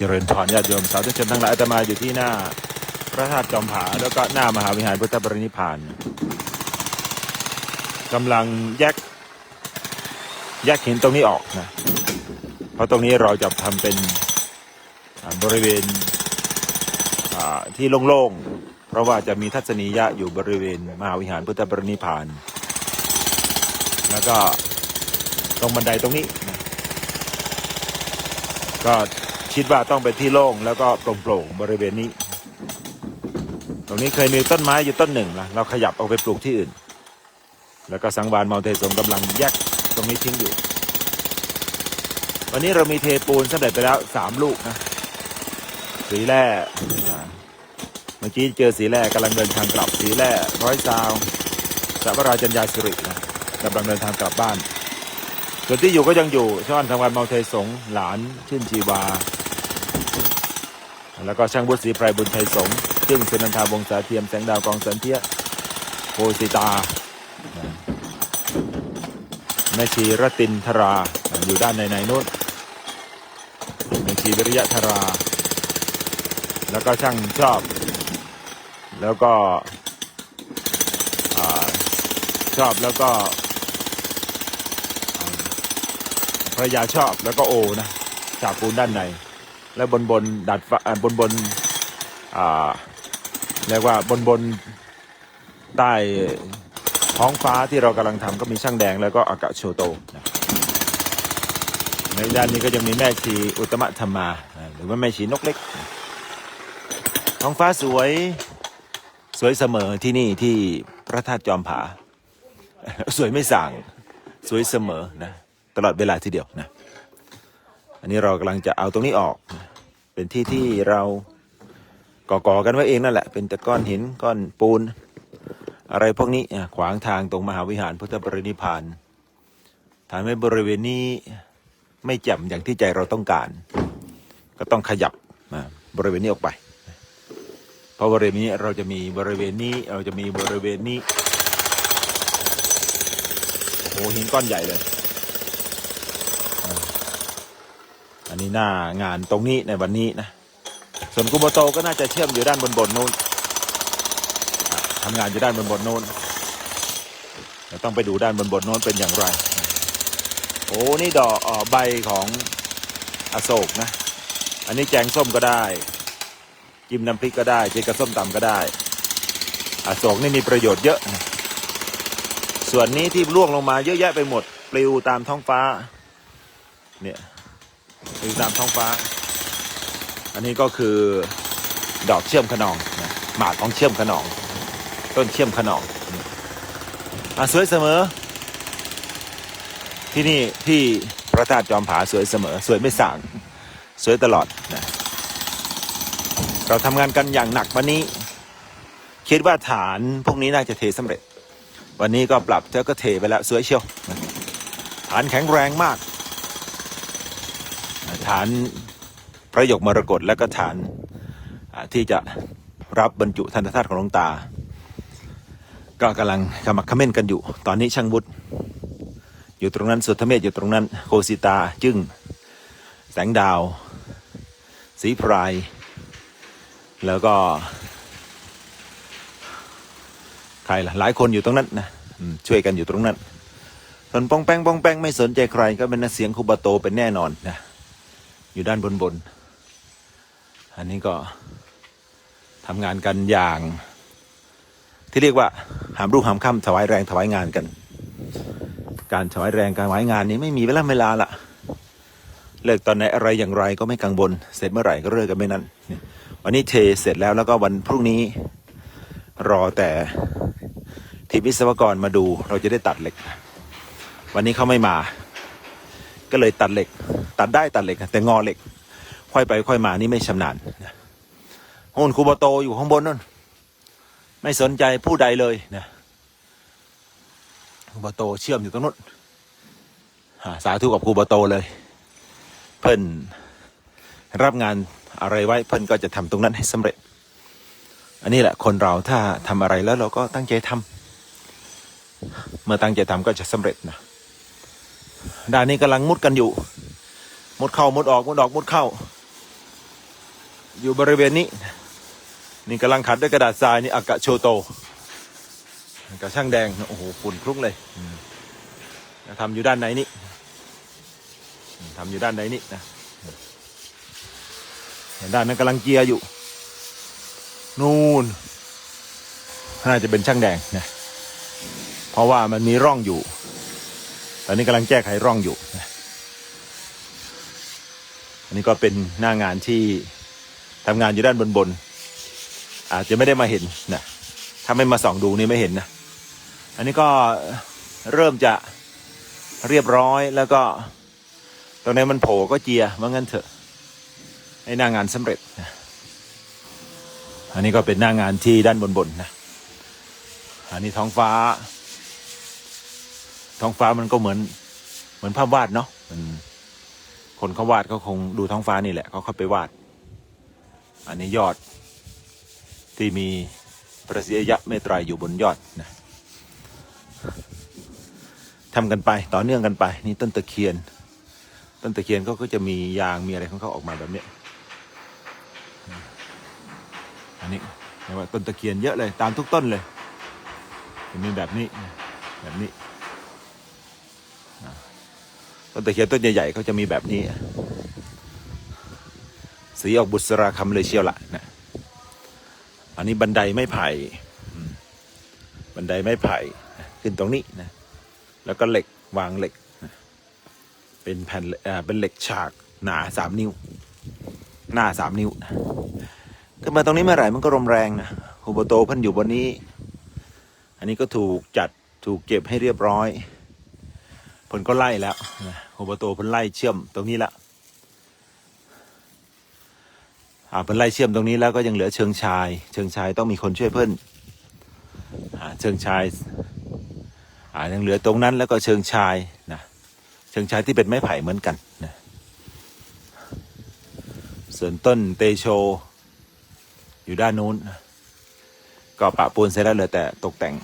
เจริญพรญาติโยมสาธุชนทั้งหลายอาตมาอยู่ที่หน้า พระธาตุจอมผา แล้วก็หน้ามหาวิหารพุทธปรินิพานกำลังแยกแยกหินตรงนี้ออกนะ เพราะตรงนี้เราจะทำเป็นบริเวณที่โล่งๆ เพราะว่าจะมีทัศนียะอยู่บริเวณมหาวิหารพุทธปรินิพพาน แล้วก็ตรงบันไดตรงนี้นะก็ คิดว่าต้องเป็นที่โล่งแล้วก็โปร่งๆบริเวณนี้ ตรงนี้เคยมีต้นไม้อยู่ต้นหนึ่งนะเราขยับเอาไปปลูกที่อื่น แล้วก็สังวานเมาเทสงกำลังแยกตรงนี้ทิ้งอยู่ วันนี้เรามีเทปูนสำเร็จไปแล้วสามลูกนะสีแร่เมื่อกี้เจอสีแร่กำลังเดินทางกลับสีแร่ร้อยซาวสัวราจัญญาสิรินะกำลังเดินทางกลับบ้านส่วนที่อยู่ก็ยังอยู่ช่อนทางวันเมาเทสงหลานชื่นชีวา แล้วก็ช่างบุตรศรีไพรบุญไทยสงฆ์ซึ่งสุนันทาวงศาเทียมแสงดาวกองสันเทียโพสิตาแม่ชีรตินทราอยู่ด้านในในนู้นแม่ชีวิริยะธรา แล้วก็ช่างชอบ แล้วก็ชอบแล้วก็อ่าภรรยาชอบแล้วก็โอนะจากปูนด้านใน แล้วบนบนดัดฟ้าบนบนอ่าเรียกว่าบนบนใต้ท้องฟ้าที่เรากำลังทำก็มีช่างแดงแล้วก็อากาศโชโตนะในด้านนี้ก็ยังมีแม่ชีอุตมะธรรมาอ่าหรือว่าแม่ชีนกเล็ก ท้องฟ้าสวยสวยเสมอที่นี่ที่พระธาตุจอมผา สวยไม่สั่งสวยเสมอนะ ตลอดเวลาทีเดียวนะ อันนี้เรากำลังจะเอาตรงนี้ออก เป็นที่ที่เราก่อๆกันไว้เองนั่นแหละ เป็นแต่ก้อนหินก้อนปูน อะไรพวกนี้ขวางทางตรงมหาวิหารพุทธปรินิพานทำให้บริเวณนี้ไม่แจ่มอย่างที่ใจเราต้องการ ก็ต้องขยับมาบริเวณนี้ออกไปเพราะบริเวณนี้เราจะมีบริเวณนี้เราจะมีบริเวณนี้โอ้โหหินก้อนใหญ่เลย อั นนี้หน้างานตรงนี้ในวันนี้นะ ส่วนกุโบโตก็น่าจะเชื่อมอยู่ด้านบนบนนู้นทำงานอยู่ด้านบนบนนู้นเราต้องไปดูด้านบนบนนู้นเป็นอย่างไร โอ้นี่ดอกอใบของอโศกนะ อันนี้แกงส้มก็ได้จิ้มน้ำพริกก็ได้เจกับส้มตำก็ได้อโศกนี่มีประโยชน์เยอะนะส่วนนี้ที่ร่วงลงมาเยอะแยะไปหมด ปลิวตามท้องฟ้า เนี่ย ดูตามท้องฟ้า อันนี้ก็คือดอกเชื่อมขนองนะหมากของเชื่อมขนอง ต้นเชื่อมขนองอะสวยเสมอ ที่นี่ที่พระธาตุจอมผาสวยเสมอ สวยไม่ส่างสวยตลอดนะเราทำงานกันอย่างหนักวันนี้ คิดว่าฐานพวกนี้น่าจะเทสำเร็จ วันนี้ก็ปรับแล้วก็เทไปแล้วสวยเชียวฐานแข็งแรงมาก ฐานพระยกมรกตและก็ฐานที่จะรับบรรจุธนธาตุของหลวงตา ก็กำลังขมักเขม้นกันอยู่ ตอนนี้ช่างวุฒิอยู่ตรงนั้นสุทธเมธอยู่ตรงนั้น โคสิตาจึงแสงดาวสีพราย แล้วก็ ใครล่ะหลายคนอยู่ตรงนั้นนะช่วยกันอยู่ตรงนั้นส่วนปองแป้งปองแป้งไม่สนใจใครก็เป็นเสียงคูบาโตเป็นแน่นอนนะ อยู่ด้านบนบน อันนี้ก็ทำงานกันอย่าง ที่เรียกว่าหามรูปหามค่ำถวายแรงถวายงานกัน การถวายแรงการถวายงานนี้ไม่มีเวลาเวลาละเลิกตอนไหนอะไรอย่างไรก็ไม่กังวลเสร็จเมื่อไหร่ก็เลิกกันไม่นั้นวันนี้เทเสร็จแล้วแล้วก็วันพรุ่งนี้รอแต่ทีมวิศวกรมาดูเราจะได้ตัดเหล็ก วันนี้เขาไม่มา ก็เลยตัดเหล็ก ตัดได้ตัดเหล็ก แต่งอเหล็ก ค่อยไปค่อยมานี่ไม่ชำนาญนะโอนคูโบโตอยู่ข้างบนนั่นไม่สนใจผู้ใดเลยนะคูโบโตเชื่อมอยู่ตรงนู้นอ่าสาธุกับคูโบโตเลย เพิ่นรับงานอะไรไว้เพิ่นก็จะทำตรงนั้นให้สำเร็จ อันนี้แหละคนเราถ้าทำอะไรแล้วเราก็ตั้งใจทำเมื่อตั้งใจทำก็จะสำเร็จนะ ด้านนี้กำลังมุดกันอยู่ มุดเข้ามุดออกมุดออกมุดเข้า อยู่บริเวณนี้ นี่กำลังขัดด้วยกระดาษทรายนี่อากาโชโตกับช่างแดงโอ้โหฝุ่นคลุ้งเลยทำอยู่ด้านในนี้ทำอยู่ด้านในนี้นะเห็นด้านนั้นกำลังเกียร์อยู่ นู่นน่าจะเป็นช่างแดงนะเพราะว่ามันมีร่องอยู่ ตอนนี้กำลังแก้ไขร่องอยู่ อันนี้ก็เป็นหน้างานที่ทำงานอยู่ด้านบนบน อาจจะไม่ได้มาเห็นนะถ้าไม่มาส่องดูนี่ไม่เห็นนะ อันนี้ก็เริ่มจะเรียบร้อยแล้วก็ตรงนี้มันโผล่ก็เจียว่างั้นเถอะให้หน้างานสำเร็จนะอันนี้ก็เป็นหน้างานที่ด้านบนบนนะ อันนี้ท้องฟ้า ท้องฟ้ามันก็เหมือน เหมือนภาพวาดเนาะมันคนเขาวาดเขาคงดูท้องฟ้านี่แหละเขาเข้าไปวาด อันนี้ยอด ที่มีพระศิยะเมตไตรยอยู่บนยอดนะทำกันไปต่อเนื่องกันไป นี่ต้นตะเคียน ต้นตะเคียนเขาก็จะมียางมีอะไรของเขาออกมาแบบนี้อันนี้เรียกว่าต้นตะเคียนเยอะเลยตามทุกต้นเลยจะมีแบบนี้แบบนี้ ต้นตะเคียนต้นใหญ่ๆเขาจะมีแบบนี้ สีออกบุษราคำเลยเชียวละนะอันนี้บันไดไม้ไผ่บันไดไม้ไผ่ขึ้นตรงนี้นะ แล้วก็เหล็กวางเหล็กเป็นแผ่นเป็นเหล็กฉากหนาสามนิ้ว หน้าสามนิ้วนะขึ้นมาตรงนี้เมื่อไหร่มันก็ลมแรงนะฮูโบโตพันอยู่บนนี้ อันนี้ก็ถูกจัดถูกเก็บให้เรียบร้อยผลก็ไล่แล้วนะ ฮูบโตเพันไล่เชื่อมตรงนี้ละอ่าเพันไล่เชื่อมตรงนี้แล้วก็ยังเหลือเชิงชาย เชิงชายต้องมีคนช่วยเพิ่นอ่าเชิงชายอ่ายังเหลือตรงนั้นแล้วก็เชิงชายนะเชิงชายที่เป็นไม้ไผ่เหมือนกันนะส่วนต้นเตโชอยู่ด้านนู้นก็ปะปูนเสร็จแล้วเหลือแต่ตกแต่ง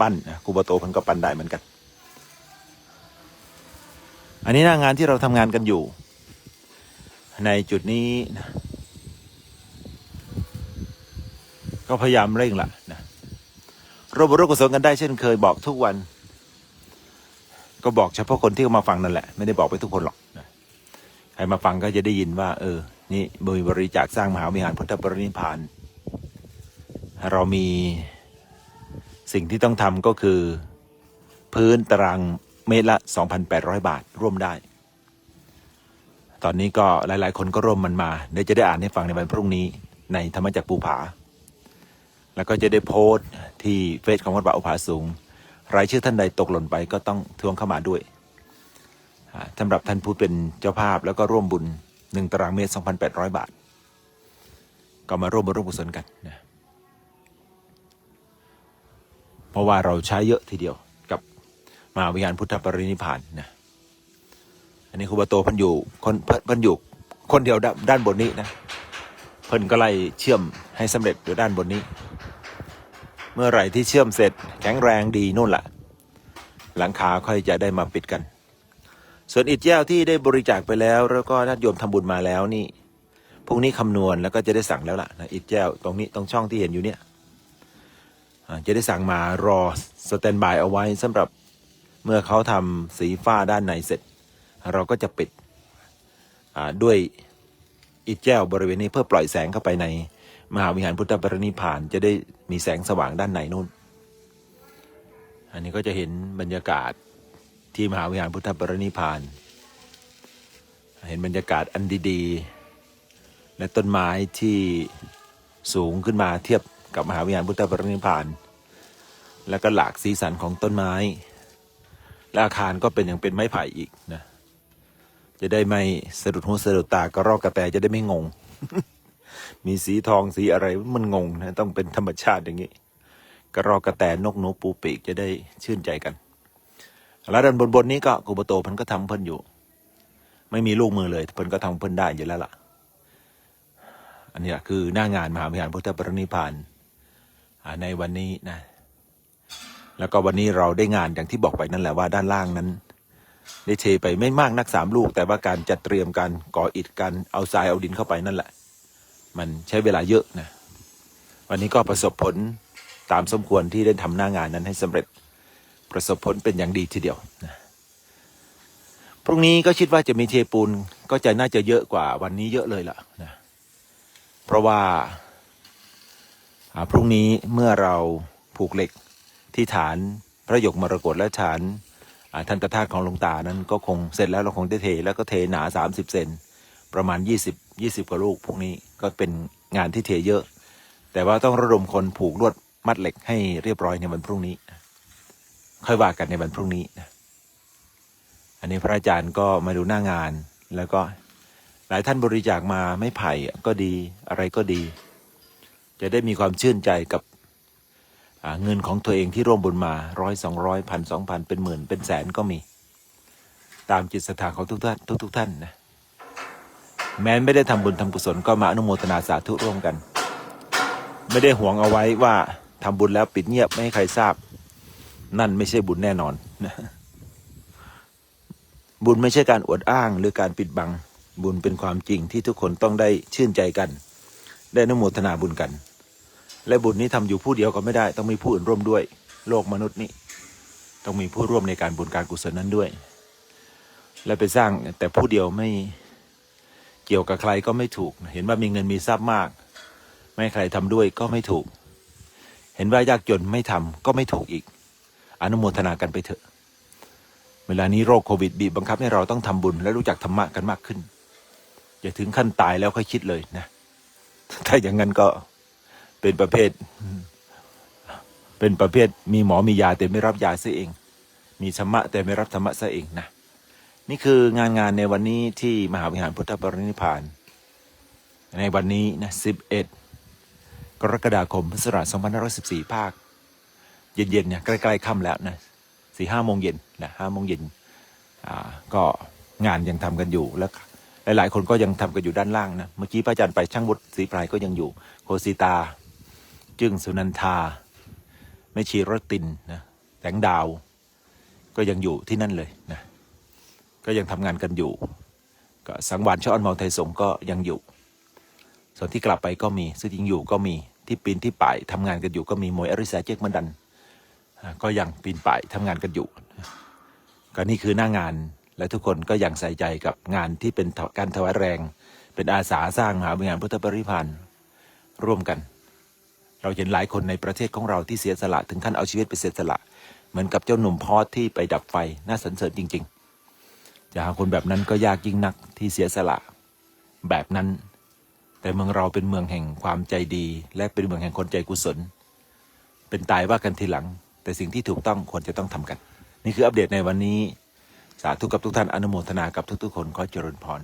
ปั้นนะคูบโตเพันก็ปั้นได้เหมือนกัน อันนี้หน้างานที่เราทำงานกันอยู่ ในจุดนี้นะก็พยายามเร่งละนะร่วมบุญร่วมกุศลกันได้เช่นเคยบอกทุกวัน ก็บอกเฉพาะคนที่มาฟังนั่นแหละ ไม่ได้บอกไปทุกคนหรอกนะใครมาฟังก็จะได้ยินว่า เออ นี่บริจาคสร้างมหาวิหารพุทธปรินิพพาน เรามีสิ่งที่ต้องทำก็คือ พื้นตาราง เมตรละ 2,800 บาทร่วมได้ ตอนนี้ก็หลาย ๆ คนก็ร่วมมันมา เดี๋ยวจะได้อ่านให้ฟังในวันพรุ่งนี้ในธรรมจักรปูผา แล้วก็จะได้โพสต์ที่เฟซของวัดป่าอุผาสูง รายชื่อท่านใดตกหล่นไปก็ต้องทวงเข้ามาด้วยสำหรับท่านผู้เป็นเจ้าภาพแล้วก็ร่วมบุญหนึ่งตารางเมตร 2,800 บาท ก็มาร่วมบุญร่วมกุศลกันนะเพราะว่าเราใช้เยอะทีเดียว มหาวิหารพุทธปรินิพานนะอันนี้ครูบาโตพันอยู่คนเพิ่มพันอยู่คนเดียวด้านบนนี้นะเพิ่นก็ไล่เชื่อมให้สำเร็จอยู่ด้านบนนี้ เมื่อไหร่ที่เชื่อมเสร็จแข็งแรงดีนู่นแหละหลังคาค่อยจะได้มาปิดกัน ส่วนอิฐแก้วที่ได้บริจาคไปแล้ว แล้วก็ญาติโยมทำบุญมาแล้วนี่พรุ่งนี้คำนวณแล้วก็จะได้สั่งแล้วล่ะนะอิฐแก้วตรงนี้ตรงช่องที่เห็นอยู่เนี่ยจะได้สั่งมารอสแตนบายเอาไว้สำหรับ เมื่อเขาทำสีฝ้าด้านในเสร็จ เราก็จะปิดด้วยอิฐแก้วบริเวณนี้เพื่อปล่อยแสงเข้าไปในมหาวิหารพุทธปรินิพานจะได้มีแสงสว่างด้านในนู่น อันนี้ก็จะเห็นบรรยากาศที่มหาวิหารพุทธปรินิพาน เห็นบรรยากาศอันดี ๆ และต้นไม้ที่สูงขึ้นมาเทียบกับมหาวิหารพุทธปรินิพพาน แล้วก็หลากสีสันของต้นไม้ และอาคารก็เป็นอย่างเป็นไม้ไผ่อีกนะ จะได้ไม่สะดุดหูสะดุดตากระรอกกระแตจะได้ไม่งง มีสีทองสีอะไรมันงงนะต้องเป็นธรรมชาติอย่างนี้กระรอกกระแตนกหนูปูปีกจะได้ชื่นใจกัน แล้วด้านบนบนนี้ก็กุบโตเพิ่นก็ทำเพิ่นอยู่ ไม่มีลูกมือเลยเพิ่นก็ทำเพิ่นได้อยู่แล้วล่ะ อันนี้คือหน้างานมหาวิหารพุทธปรินิพานในวันนี้นะ แล้วก็วันนี้เราได้งานอย่างที่บอกไปนั่นแหละว่าด้านล่างนั้น ได้เทไปไม่มากนักสามลูก แต่ว่าการจัดเตรียมการก่ออิฐการเอาทรายเอาดินเข้าไปนั่นแหละ มันใช้เวลาเยอะนะวันนี้ก็ประสบผลตามสมควรที่ได้ทำหน้างานนั้นให้สำเร็จประสบผลเป็นอย่างดีทีเดียวนะพรุ่งนี้ก็คิดว่าจะมีเทปูนก็จะน่าจะเยอะกว่าวันนี้เยอะเลยล่ะนะเพราะว่าพรุ่งนี้เมื่อเราผูกเหล็ก ที่ฐานพระยกมรกตและฐานอ่านตธาตุของหลวงตานั้นก็คงเสร็จแล้วเราคงได้เทแล้วก็เทหนา 30 เซนประมาณ 20 20กว่าลูกพวกนี้ก็เป็นงานที่เทเยอะ แต่ว่าต้องระดมคนผูกลวดมัดเหล็กให้เรียบร้อยในวันพรุ่งนี้ ค่อยว่ากันในวันพรุ่งนี้นะอันนี้พระอาจารย์ก็มาดูหน้างานแล้วก็หลายท่านบริจาคมาไม่ไผ่ก็ดีอะไรก็ดี จะได้มีความชื่นใจกับ เงินของตัวเองที่ร่วมบุญมาร้อยสองร้อยพันสองพันเป็นหมื่นเป็นแสนก็มี ตามจิตศรัทธาของทุกท่านทุกทุกท่านนะแม้ไม่ได้ทำบุญทำกุศลก็มาอนุโมทนาสาธุร่วมกัน ไม่ได้หวงเอาไว้ว่าทำบุญแล้วปิดเงียบไม่ให้ใครทราบ นั่นไม่ใช่บุญแน่นอนนะบุญไม่ใช่การอวดอ้างหรือการปิดบัง บุญเป็นความจริงที่ทุกคนต้องได้ชื่นใจกัน ได้อนุโมทนาบุญกัน และบุญนี้ทำอยู่ผู้เดียวก็ไม่ได้ ต้องมีผู้อื่นร่วมด้วย โลกมนุษย์นี้ต้องมีผู้ร่วมในการบุญการกุศลนั้นด้วย และไปสร้างแต่ผู้เดียวไม่เกี่ยวกับใครก็ไม่ถูก เห็นว่ามีเงินมีทรัพย์มาก ไม่ใครทำด้วยก็ไม่ถูก เห็นว่ายากจนไม่ทำก็ไม่ถูกอีก อนุโมทนากันไปเถอะ เวลานี้โรคโควิดบีบบังคับให้เราต้องทำบุญและรู้จักธรรมะกันมากขึ้นอย่าถึงขั้นตายแล้วค่อยคิดเลยนะ ถ้าอย่างนั้นก็ เป็นประเภท เป็นประเภทมีหมอมียาแต่ไม่รับยาซะเอง มีธรรมะแต่ไม่รับธรรมะซะเองนะนี่คืองานงานในวันนี้ที่มหาวิหารพุทธปรินิพาน ในวันนี้นะ11 กรกฎาคมพุทธศักราช2514 ภาค เย็นๆเนี่ยใกล้ๆค่ำแล้วนะสี่ห้าโมงเย็นนะห้าโมงเย็นอ่าก็งานยังทำกันอยู่แล้วหลาย ๆ คนก็ยังทำกันอยู่ด้านล่างนะ เมื่อกี้พระอาจารย์ไปช่างวุฒิศรีไพรก็ยังอยู่ โคสิตา จึงสุนันทาแม่ชีรตินนะแสงดาว ก็ยังอยู่ที่นั่นเลยนะก็ยังทำงานกันอยู่ ก็สังวานชาออนมอไทยสงก็ยังอยู่ ส่วนที่กลับไปก็มีซึ่งจริงอยู่ก็มีที่ปีนที่ป่ายทำงานกันอยู่ก็มีมวยอริสาเจกมันดัน ก็ยังปีนป่ายทำงานกันอยู่ก็นี่คือหน้างานและทุกคนก็ยังใส่ใจกับงานที่เป็นการถวายแรง เป็นอาสาสร้างมหาวิหารพุทธปริพันธ์ร่วมกัน เราเห็นหลายคนในประเทศของเราที่เสียสละถึงขั้นเอาชีวิตไปเสียสละ เหมือนกับเจ้าหนุ่มพอสที่ไปดับไฟน่าสรรเสริญจริงๆ จะหาคนแบบนั้นก็ยากยิ่งนักที่เสียสละแบบนั้น แต่เมืองเราเป็นเมืองแห่งความใจดี และเป็นเมืองแห่งคนใจกุศล เป็นตายว่ากันทีหลัง แต่สิ่งที่ถูกต้องควรจะต้องทำกัน นี่คืออัปเดตในวันนี้ สาธุกับทุกท่านอนุโมทนากับทุกๆคนขอเจริญพร